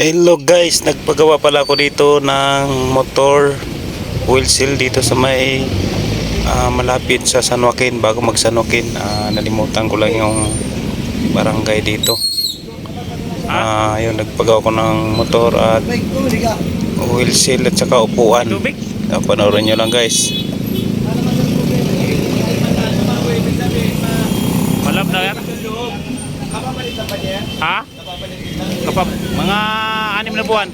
Hello guys, nagpagawa pala ako dito ng motor wheel seal dito sa may ah, malapit sa San Joaquin bago mag San Joaquin. Ah, nalimutan ko lang yung barangay dito. Ah, yun nagpagawa ko ng motor at wheel seal at saka upuan. Ah, panoorin nyo lang guys. Malab na yan? Ha? Kapag mga anim na buwan.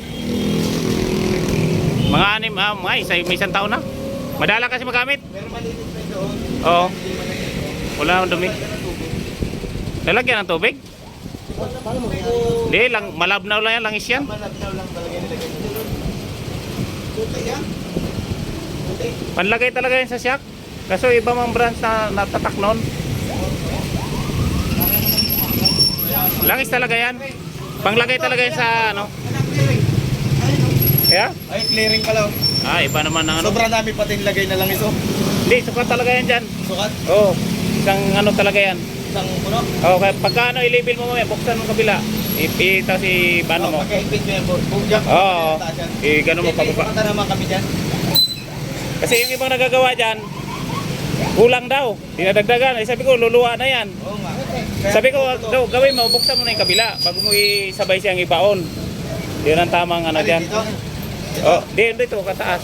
Mga anim, ah, mga isa, may isang taon na. Madala kasi magamit. Oo. Wala akong dumi. Lalagyan ng tubig? Hindi, lang, malabnaw lang yan, langis yan. Panlagay talaga yan sa siyak. Kaso iba mang branch na natatak noon. Langis talaga yan. Panglagay talaga yan sa ano. Kaya? Ay, clearing pala. oh. Ah, iba naman ang ano. Sobrang dami pati nilagay na lang ito. Hindi, sukat talaga yan dyan. Sukat, Oo. Isang ano talaga yan. isang puno. Oo, kaya pagka ano, i-label mo mamaya, buksan mo kabila. Ipita si ano mo. Pagkahigpit mo yan, bugyak mo. Oo. I gano mo pababa. Pagkakita naman kami dyan. Kasi yung ibang nagagawa dyan, kulang daw. Dinadagdagan. Eh, sabi ko, luluwa na yan. Sabi ko, daw, gawin mo, buksan mo na yung kabila bago mo isabay siyang ibaon. Yun ang tamang ano dyan. Oh, di, dito, kataas.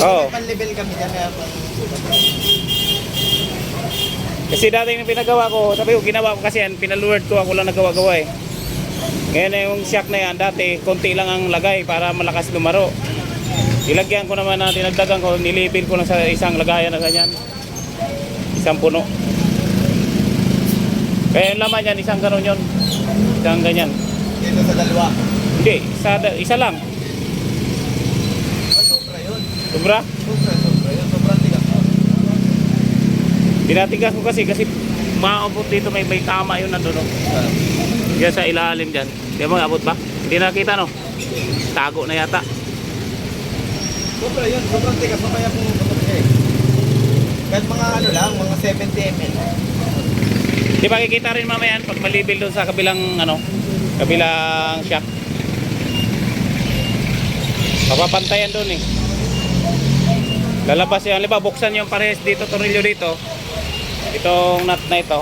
May pan-level kami dyan. Kasi dati yung pinagawa ko, sabi ko, ginawa ko kasi yan, pinaluward ko, ako lang nagawa-gawa eh. Ngayon yung shock na yan, dati, konti lang ang lagay para malakas lumaro. Ilagyan ko naman na dinagdagan ko, nilibin ko lang sa isang lagayan na ganyan. Isang puno. Kaya yung laman yan, isang ganon yun. Isang ganyan. Dito sa dalawa. Hindi, isa, isa lang. Ah, sobra yun. Sobra? Sobra, sobra yun. Sobrang tigas. Tinatigas ko kasi, kasi maabot dito, may, may tama yun nandun. No? Yan sa ilalim dyan. Di ba abot ba? Hindi nakita no? Tago na yata. Sobra yun. Sobrang tigas. Mamaya po eh. Kahit mga ano lang, mga 70 ml. Di ba kikita rin mamaya yan pag malibil doon sa kabilang ano, kabilang shock. Papapantayan doon eh. Lalabas yan. Halimbawa, buksan yung parehas dito, tornilyo dito. Itong nut na ito.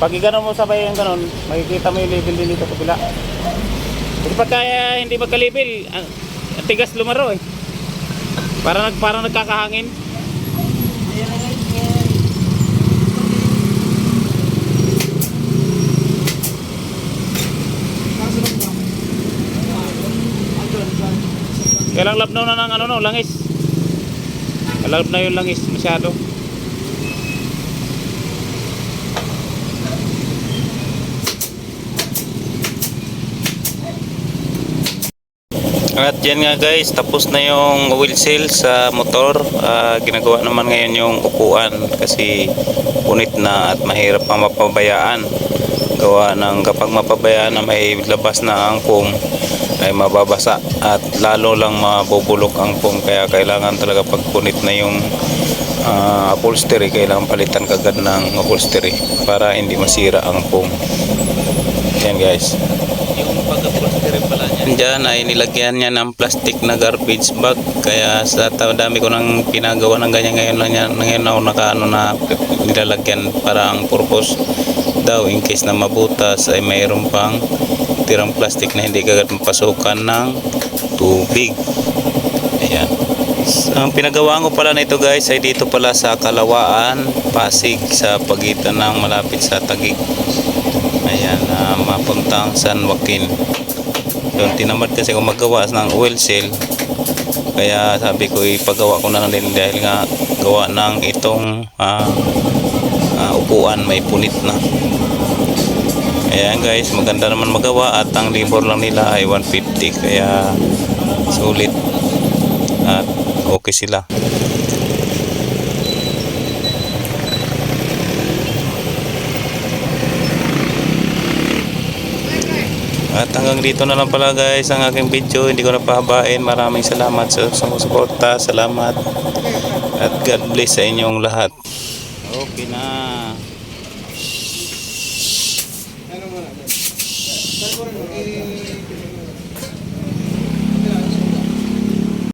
Pag igano mo sabay yung ganon, makikita mo yung label din dito kabila. Kasi pag kaya hindi magka-label, tigas lumaro eh. Para nag para nagkakahangin. Kaya lang labnaw na ng ano no, langis. Kalab na yung langis masyado. At yan nga guys, tapos na yung wheel seal sa motor. Ah, ginagawa naman ngayon yung upuan kasi punit na at mahirap pa mapabayaan. Gawa ng kapag mapabayaan na may labas na ang foam ay mababasa at lalo lang mabubulok ang foam kaya kailangan talaga pag punit na yung ah, upholstery kailangan palitan kagad ng upholstery para hindi masira ang foam. Yan guys. Yung pag-upholstery pala niya. Diyan ay nilagyan niya ng plastic na garbage bag. Kaya sa dami ko nang pinagawa ng ganyan ngayon lang yan. Ngayon ako nakaano na nilalagyan para ang purpose daw in case na mabutas ay mayroon pang tirang plastic na hindi kagad mapasukan ng tubig. Ayan. Ang pinagawa ko pala nito guys ay dito pala sa Kalawaan, Pasig sa pagitan ng malapit sa Tagig. Ayan, uh, mapuntang San Joaquin. Doon tinamad kasi ako magawa ng oil seal. Kaya sabi ko ipagawa ko na lang din dahil nga gawa ng itong ah, ah, upuan may punit na. Ayan guys, maganda naman magawa at ang labor lang nila ay 150 kaya sulit at okay sila. At hanggang dito na lang pala guys ang aking video. Hindi ko na pahabain. Maraming salamat sa sumusuporta. Salamat. At God bless sa inyong lahat. Okay na. Magiging